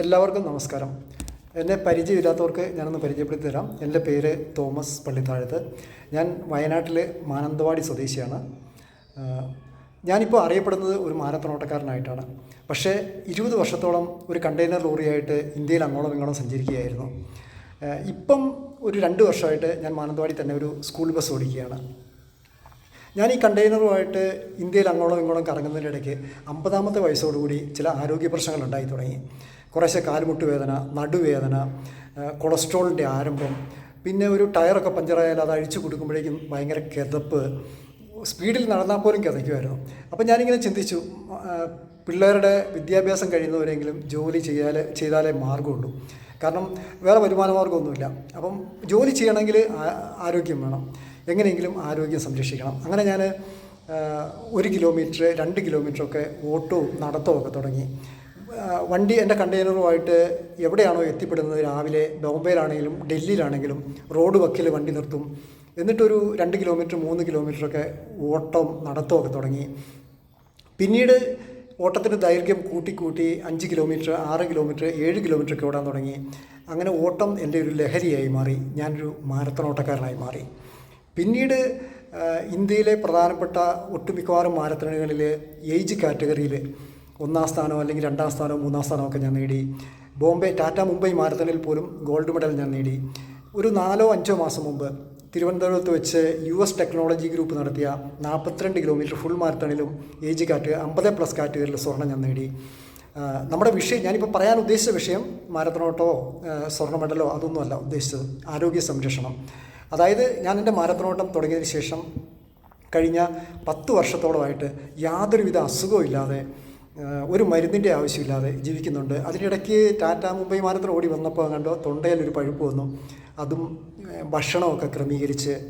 എല്ലാവർക്കും നമസ്കാരം. എന്നെ പരിചയമില്ലാത്തവർക്ക് ഞാനൊന്ന് പരിചയപ്പെടുത്തി തരാം എന്റെ പേര് തോമസ് പള്ളിത്താഴത്ത്. ഞാൻ വയനാട്ടിലെ മാനന്തവാടി സ്വദേശിയാണ്. ഞാനിപ്പോൾ അറിയപ്പെടുന്നത് ഒരു മാരത്തൺ ഓട്ടക്കാരനായിട്ടാണ് പക്ഷേ ഇരുപത് വർഷത്തോളം ഒരു കണ്ടെയ്നർ ലോറിയായിട്ട് ഇന്ത്യയിൽ അങ്ങോളം ഇങ്ങോളം സഞ്ചരിക്കുകയായിരുന്നു. ഇപ്പം ഒരു രണ്ട് വർഷമായിട്ട് ഞാൻ മാനന്തവാടി തന്നെ ഒരു സ്കൂൾ ബസ് ഓടിക്കുകയാണ്. ഞാൻ ഈ കണ്ടെയ്നറുമായിട്ട് ഇന്ത്യയിൽ അങ്ങോളം ഇങ്ങോളം കറങ്ങുന്നതിനിടയ്ക്ക് അമ്പതാമത്തെ വയസ്സോടുകൂടി ചില ആരോഗ്യ പ്രശ്നങ്ങൾ ഉണ്ടായി തുടങ്ങി. കുറേശ്ശെ കാൽമുട്ട് വേദന നടുവേദന കൊളസ്ട്രോളിന്റെ ആരംഭം പിന്നെ ഒരു ടയറൊക്കെ പഞ്ചറായാൽ അത് അഴിച്ചു കൊടുക്കുമ്പോഴേക്കും ഭയങ്കര കിതപ്പ്. സ്പീഡിൽ നടന്നാൽ പോലും കിതയ്ക്കുമായിരുന്നു. അപ്പം ഞാനിങ്ങനെ ചിന്തിച്ചു പിള്ളേരുടെ വിദ്യാഭ്യാസം കഴിയുന്നവരെങ്കിലും ജോലി ചെയ്യാൽ ചെയ്താലേ മാർഗമുള്ളൂ കാരണം വേറെ വരുമാന മാർഗമൊന്നുമില്ല അപ്പം ജോലി ചെയ്യണമെങ്കിൽ ആരോഗ്യം വേണം. എങ്ങനെയെങ്കിലും ആരോഗ്യം സംരക്ഷിക്കണം. അങ്ങനെ ഞാൻ ഒരു കിലോമീറ്റർ രണ്ട് കിലോമീറ്ററൊക്കെ ഓട്ടവും നടത്തവും ഒക്കെ തുടങ്ങി. വണ്ടി എന്റെ കണ്ടെയ്നറുമായിട്ട് എവിടെയാണോ എത്തിപ്പെടുന്നത്? രാവിലെ ബോംബെയിലാണെങ്കിലും ഡൽഹിയിലാണെങ്കിലും റോഡ് വക്കിൽ വണ്ടി നിർത്തും. എന്നിട്ടൊരു രണ്ട് കിലോമീറ്റർ മൂന്ന് കിലോമീറ്ററൊക്കെ ഓട്ടം നടത്തമൊക്കെ തുടങ്ങി. പിന്നീട് ഓട്ടത്തിന്റെ ദൈർഘ്യം കൂട്ടി കൂട്ടി അഞ്ച് കിലോമീറ്റർ ആറ് കിലോമീറ്റർ ഏഴ് കിലോമീറ്റർ ഒക്കെ ഓടാൻ തുടങ്ങി. അങ്ങനെ ഓട്ടം എന്റെ ഒരു ലഹരിയായി മാറി. ഞാനൊരു മാരത്തൺ ഓട്ടക്കാരനായി മാറി. പിന്നീട് ഇന്ത്യയിലെ പ്രധാനപ്പെട്ട ഒട്ടുമിക്കവാറും മാരത്തണുകളിൽ ഏജ് കാറ്റഗറിയിൽ ഒന്നാം സ്ഥാനമോ അല്ലെങ്കിൽ രണ്ടാം സ്ഥാനമോ മൂന്നാം സ്ഥാനമോ ഒക്കെ ഞാൻ നേടി. ബോംബെ ടാറ്റ മുംബൈ മാരത്തണിൽ പോലും ഗോൾഡ് മെഡൽ ഞാൻ നേടി. ഒരു നാലോ അഞ്ചോ മാസം മുമ്പ് തിരുവനന്തപുരത്ത് വെച്ച് യു എസ് ടെക്നോളജി ഗ്രൂപ്പ് നടത്തിയ നാൽപ്പത്തിരണ്ട് കിലോമീറ്റർ ഫുൾ മാരത്തണിലും ഏജ് കാറ്റ് അമ്പത് പ്ലസ് കാറ്റഗറിയിൽ സ്വർണം ഞാൻ നേടി. നമ്മുടെ വിഷയം ഞാനിപ്പോൾ പറയാൻ ഉദ്ദേശിച്ച വിഷയം മാരത്തണോട്ടോ സ്വർണ മെഡലോ അതൊന്നുമല്ല ഉദ്ദേശിച്ചത്. ആരോഗ്യ സംരക്ഷണം. അതായത് ഞാൻ എന്റെ മാരത്തണോട്ടം തുടങ്ങിയതിന് ശേഷം കഴിഞ്ഞ പത്ത് വർഷത്തോളമായിട്ട് യാതൊരുവിധ അസുഖവും ഇല്ലാതെ ഒരു മരുന്നിന്റെ ആവശ്യമില്ലാതെ ജീവിക്കുന്നുണ്ട്. അതിനിടയ്ക്ക് ടാറ്റ മുംബൈ മാനത്തിൽ ഓടി വന്നപ്പോൾ കണ്ടോ തൊണ്ടയിൽ ഒരു പഴുപ്പ് വന്നു. അതും ഭക്ഷണമൊക്കെ ക്രമീകരിച്ച്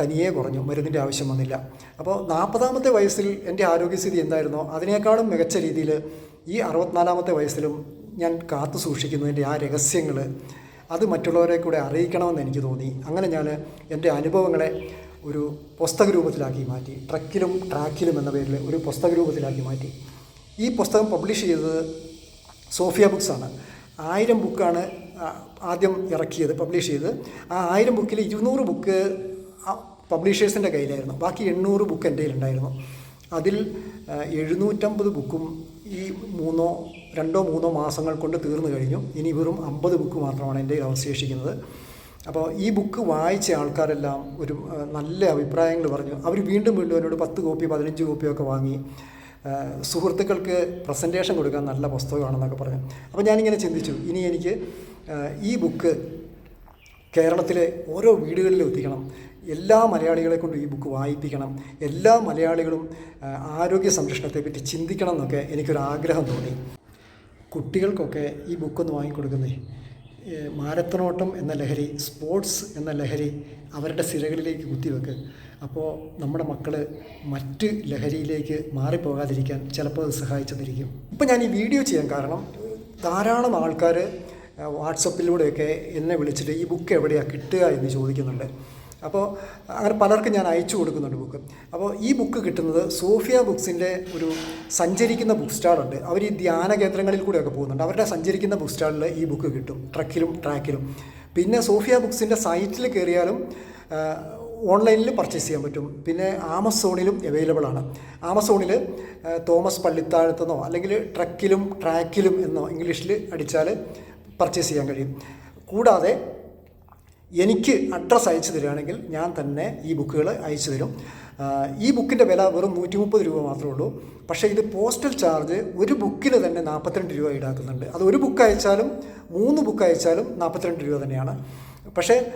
തനിയെ കുറഞ്ഞു. മരുന്നിന്റെ ആവശ്യം വന്നില്ല. അപ്പോൾ നാൽപ്പതാമത്തെ വയസ്സിൽ എന്റെ ആരോഗ്യസ്ഥിതി എന്തായിരുന്നോ അതിനേക്കാളും മികച്ച രീതിയിൽ ഈ അറുപത്തിനാലാമത്തെ വയസ്സിലും ഞാൻ കാത്തു സൂക്ഷിക്കുന്നതിന്റെ ആ രഹസ്യങ്ങൾ അത് മറ്റുള്ളവരെ കൂടെ അറിയിക്കണമെന്ന് എനിക്ക് തോന്നി. അങ്ങനെ ഞാൻ എന്റെ അനുഭവങ്ങളെ ഒരു പുസ്തക രൂപത്തിലാക്കി മാറ്റി. ട്രക്കിലും ട്രാക്കിലും എന്ന പേരിൽ ഒരു പുസ്തക രൂപത്തിലാക്കി മാറ്റി. ഈ പുസ്തകം പബ്ലിഷ് ചെയ്തത് സോഫിയ ബുക്സാണ് ആയിരം ബുക്കാണ് ആദ്യം ഇറക്കിയത് പബ്ലിഷ് ചെയ്ത് ആ ആയിരം ബുക്കിൽ ഇരുന്നൂറ് ബുക്ക് പബ്ലിഷേഴ്സിന്റെ കയ്യിലായിരുന്നു. ബാക്കി എണ്ണൂറ് ബുക്ക് എന്റെ കയ്യിലുണ്ടായിരുന്നു. അതിൽ എഴുന്നൂറ്റമ്പത് ബുക്കും ഈ മൂന്നോ രണ്ടോ മൂന്നോ മാസങ്ങൾ കൊണ്ട് തീർന്നു കഴിഞ്ഞു. ഇനി വെറും അമ്പത് ബുക്ക് മാത്രമാണ് എന്റെ അവശേഷിക്കുന്നത്. അപ്പോൾ ഈ ബുക്ക് വായിച്ച ആൾക്കാരെല്ലാം ഒരു നല്ല അഭിപ്രായങ്ങൾ പറഞ്ഞു. അവർ വീണ്ടും വീണ്ടും എന്നോട് പത്ത് കോപ്പി പതിനഞ്ച് കോപ്പിയൊക്കെ വാങ്ങി. സുഹൃത്തുക്കൾക്ക് പ്രസന്റേഷൻ കൊടുക്കാൻ നല്ല പുസ്തകമാണെന്നൊക്കെ പറഞ്ഞു. അപ്പോൾ ഞാനിങ്ങനെ ചിന്തിച്ചു ഇനി എനിക്ക് ഈ ബുക്ക് കേരളത്തിലെ ഓരോ വീടുകളിലും എത്തിക്കണം. എല്ലാ മലയാളികളെ കൊണ്ട് ഈ ബുക്ക് വായിപ്പിക്കണം. എല്ലാ മലയാളികളും ആരോഗ്യ സംരക്ഷണത്തെപ്പറ്റി ചിന്തിക്കണം എന്നൊക്കെ എനിക്കൊരു ആഗ്രഹം തോന്നി. കുട്ടികൾക്കൊക്കെ ഈ ബുക്കൊന്ന് വാങ്ങിക്കൊടുക്കുന്നേ. ഏ, മാരത്തണോട്ടം എന്ന ലഹരി സ്പോർട്സ് എന്ന ലഹരി അവരുടെ സിരകളിലേക്ക് കുത്തിവെക്ക്. അപ്പോൾ നമ്മുടെ മക്കൾ മറ്റ് ലഹരിയിലേക്ക് മാറിപ്പോകാതിരിക്കാൻ ചിലപ്പോൾ അത് സഹായിച്ചെന്നിരിക്കും ഇപ്പം ഞാൻ ഈ വീഡിയോ ചെയ്യാൻ കാരണം ധാരാളം ആൾക്കാർ വാട്സപ്പിലൂടെയൊക്കെ എന്നെ വിളിച്ചിട്ട് ഈ ബുക്ക് എവിടെയാണ് കിട്ടുക എന്ന് ചോദിക്കുന്നുണ്ട്. അപ്പോൾ അങ്ങനെ പലർക്കും ഞാൻ അയച്ചു കൊടുക്കുന്നുണ്ട് ബുക്ക് അപ്പോൾ ഈ ബുക്ക് കിട്ടുന്നത് സോഫിയ ബുക്സിന്റെ ഒരു സഞ്ചരിക്കുന്ന ബുക്ക് സ്റ്റാളുണ്ട് അവർ ഈ ധ്യാന കേന്ദ്രങ്ങളിൽ കൂടെയൊക്കെ പോകുന്നുണ്ട്. അവരുടെ സഞ്ചരിക്കുന്ന ബുക്ക് സ്റ്റാളിൽ ഈ ബുക്ക് കിട്ടും ട്രക്കിലും ട്രാക്കിലും പിന്നെ സോഫിയ ബുക്സിന്റെ സൈറ്റിൽ കയറിയാലും ഓൺലൈനിൽ പർച്ചേസ് ചെയ്യാൻ പറ്റും. പിന്നെ ആമസോണിലും അവൈലബിൾ ആണ്. ആമസോണിൽ തോമസ് പള്ളിത്താഴത്തെന്നോ അല്ലെങ്കിൽ ട്രക്കിലും ട്രാക്കിലും എന്നോ ഇംഗ്ലീഷിൽ അടിച്ചാൽ പർച്ചേസ് ചെയ്യാൻ കഴിയും. കൂടാതെ എനിക്ക് അഡ്രസ്സ് അയച്ചു തരികയാണെങ്കിൽ ഞാൻ തന്നെ ഈ ബുക്കുകൾ അയച്ചു തരും. ഈ ബുക്കിന്റെ വില വെറും നൂറ്റി മുപ്പത് രൂപ മാത്രമേ ഉള്ളൂ. പക്ഷേ ഇത് പോസ്റ്റൽ ചാർജ് ഒരു ബുക്കിന് തന്നെ നാൽപ്പത്തിരണ്ട് രൂപ ഈടാക്കുന്നുണ്ട്. അത് ഒരു ബുക്ക് അയച്ചാലും മൂന്ന് ബുക്ക് അയച്ചാലും നാൽപ്പത്തിരണ്ട് രൂപ തന്നെയാണ്. പക്ഷേ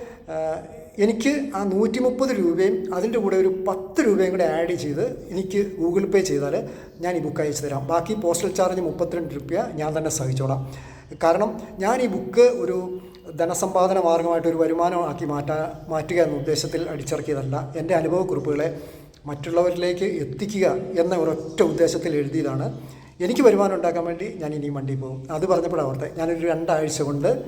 എനിക്ക് ആ നൂറ്റി മുപ്പത് രൂപയും അതിന്റെ കൂടെ ഒരു പത്ത് രൂപയും കൂടെ ആഡ് ചെയ്ത് എനിക്ക് ഗൂഗിൾ പേ ചെയ്താൽ ഞാൻ ഈ ബുക്ക് അയച്ചു തരാം. ബാക്കി പോസ്റ്റൽ ചാർജ് മുപ്പത്തിരണ്ട് രൂപ ഞാൻ തന്നെ സഹിച്ചോളാം. കാരണം ഞാൻ ഈ ബുക്ക് ഒരു ധനസമ്പാദന മാർഗമായിട്ട് ഒരു വരുമാനമാക്കി മാറ്റാ മാറ്റുക എന്ന ഉദ്ദേശത്തിൽ അടിച്ചിറക്കിയതല്ല. എന്റെ അനുഭവക്കുറിപ്പുകളെ മറ്റുള്ളവരിലേക്ക് എത്തിക്കുക എന്ന ഒരൊറ്റ ഉദ്ദേശത്തിൽ എഴുതിയതാണ്. എനിക്ക് വരുമാനം ഉണ്ടാക്കാൻ വേണ്ടി ഞാൻ ഇനിയും വണ്ടി പോകും. അത് പറഞ്ഞപ്പോഴാണ് ഓർത്തെ ഞാനൊരു രണ്ടാഴ്ച കൊണ്ട്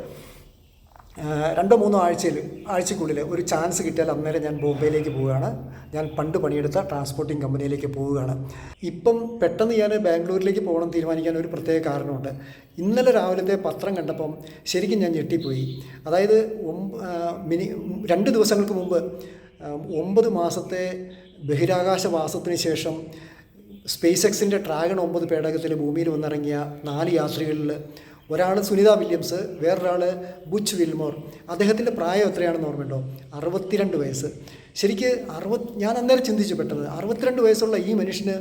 രണ്ടോ മൂന്നോ ആഴ്ചയിൽ ആഴ്ചക്കുള്ളിൽ ഒരു ചാൻസ് കിട്ടിയാൽ അന്നേരം ഞാൻ ബോംബെയിലേക്ക് പോവുകയാണ്. ഞാൻ പണ്ട് പണിയെടുത്ത ട്രാൻസ്പോർട്ടിംഗ് കമ്പനിയിലേക്ക് പോവുകയാണ്. ഇപ്പം പെട്ടെന്ന് ഞാൻ ബാംഗ്ലൂരിലേക്ക് പോകണം തീരുമാനിക്കാൻ ഒരു പ്രത്യേക കാരണമുണ്ട്. ഇന്നലെ രാവിലത്തെ പത്രം കണ്ടപ്പം ശരിക്കും ഞാൻ ഞെട്ടിപ്പോയി. അതായത് മിനി രണ്ട് ദിവസങ്ങൾക്ക് മുമ്പ് ഒമ്പത് മാസത്തെ ബഹിരാകാശവാസത്തിന് ശേഷം സ്പേസ് എക്സിന്റെ ട്രാഗൺ ഒമ്പത് പേടകത്തിൽ ഭൂമിയിൽ വന്നിറങ്ങിയ നാല് യാത്രികളിൽ ഒരാൾ സുനിത വില്യംസ് വേറൊരാൾ ബുച്ച് വിൽമോർ. അദ്ദേഹത്തിന്റെ പ്രായം എത്രയാണെന്ന് ഓർമ്മയുണ്ടോ? അറുപത്തിരണ്ട് വയസ്സ്. ശരിക്ക് അറുപത് ഞാൻ അന്നേരം ചിന്തിച്ചു പെട്ടത് അറുപത്തിരണ്ട് വയസ്സുള്ള ഈ മനുഷ്യന്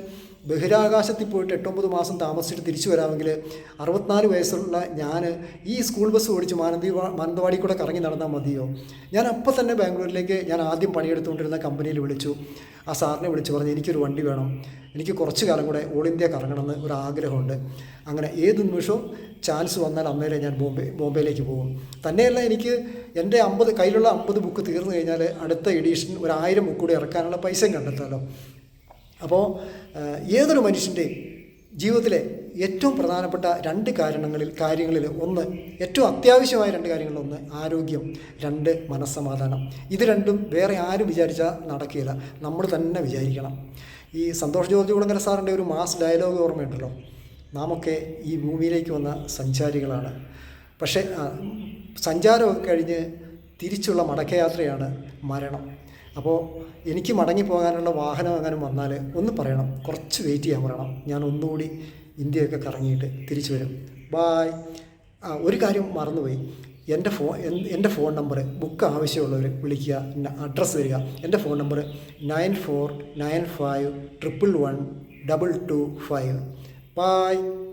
ബഹിരാകാശത്തിൽ പോയിട്ട് എട്ടൊമ്പത് മാസം താമസിച്ചിട്ട് തിരിച്ചു വരാമെങ്കിൽ അറുപത്തിനാല് വയസ്സുള്ള ഞാൻ ഈ സ്കൂൾ ബസ് ഓടിച്ച് മാനന്തി മാനന്തവാടി കൂടെ കറങ്ങി നടന്നാൽ മതിയോ? ഞാൻ അപ്പോൾ തന്നെ ബാംഗ്ലൂരിലേക്ക് ഞാൻ ആദ്യം പണിയെടുത്തുകൊണ്ടിരുന്ന കമ്പനിയിൽ വിളിച്ചു. ആ സാറിനെ വിളിച്ചു പറഞ്ഞു എനിക്കൊരു വണ്ടി വേണം. എനിക്ക് കുറച്ച് കാലം കൂടെ ഓൾ ഇന്ത്യ കറങ്ങണമെന്ന് ഒരു ആഗ്രഹമുണ്ട്. അങ്ങനെ ഏത് നിമിഷവും ചാൻസ് വന്നാൽ അന്നേരം ഞാൻ ബോംബെ ബോംബെയിലേക്ക് പോകും. തന്നെയല്ല എനിക്ക് എന്റെ അമ്പത് കയ്യിലുള്ള അമ്പത് ബുക്ക് തീർന്നു കഴിഞ്ഞാൽ അടുത്ത എഡീഷൻ ഒരു ആയിരം ബുക്ക് കൂടി ഇറക്കാനുള്ള പൈസയും കണ്ടെത്താമല്ലോ അപ്പോൾ ഏതൊരു മനുഷ്യന്റെയും ജീവിതത്തിലെ ഏറ്റവും പ്രധാനപ്പെട്ട രണ്ട് കാരണങ്ങളിൽ കാര്യങ്ങളിൽ ഒന്ന് ഏറ്റവും അത്യാവശ്യമായ രണ്ട് കാര്യങ്ങളിൽ ഒന്ന് ആരോഗ്യം. രണ്ട് മനസ്സമാധാനം. ഇത് രണ്ടും വേറെ ആരും വിചാരിച്ചാൽ നടക്കില്ല നമ്മൾ തന്നെ വിചാരിക്കണം. ഈ സന്തോഷ് ജോർജ് കുളങ്ങര സാറിന്റെ ഒരു മാസ് ഡയലോഗ് ഓർമ്മയുണ്ടല്ലോ. നാമൊക്കെ ഈ ഭൂമിയിലേക്ക് വന്ന സഞ്ചാരികളാണ്. പക്ഷേ സഞ്ചാരമൊക്കെ കഴിഞ്ഞ് തിരിച്ചുള്ള മടക്കയാത്രയാണ് മരണം. അപ്പോൾ എനിക്ക് മടങ്ങി പോകാനുള്ള വാഹനം എങ്ങാനും വന്നാൽ ഒന്ന് പറയണം. കുറച്ച് വെയിറ്റ് ചെയ്യാൻ പറയണം. ഞാൻ ഒന്നുകൂടി ഇന്ത്യയൊക്കെ കറങ്ങിയിട്ട് തിരിച്ചു വരും. ബായ് ഒരു കാര്യം മറന്നുപോയി. എന്റെ ഫോൺ എന്റെ ഫോൺ നമ്പർ ബുക്ക് ആവശ്യമുള്ളവർ വിളിക്കുക അഡ്രസ്സ് തരിക. എന്റെ phone number nine four nine five triple one double two five. Bye.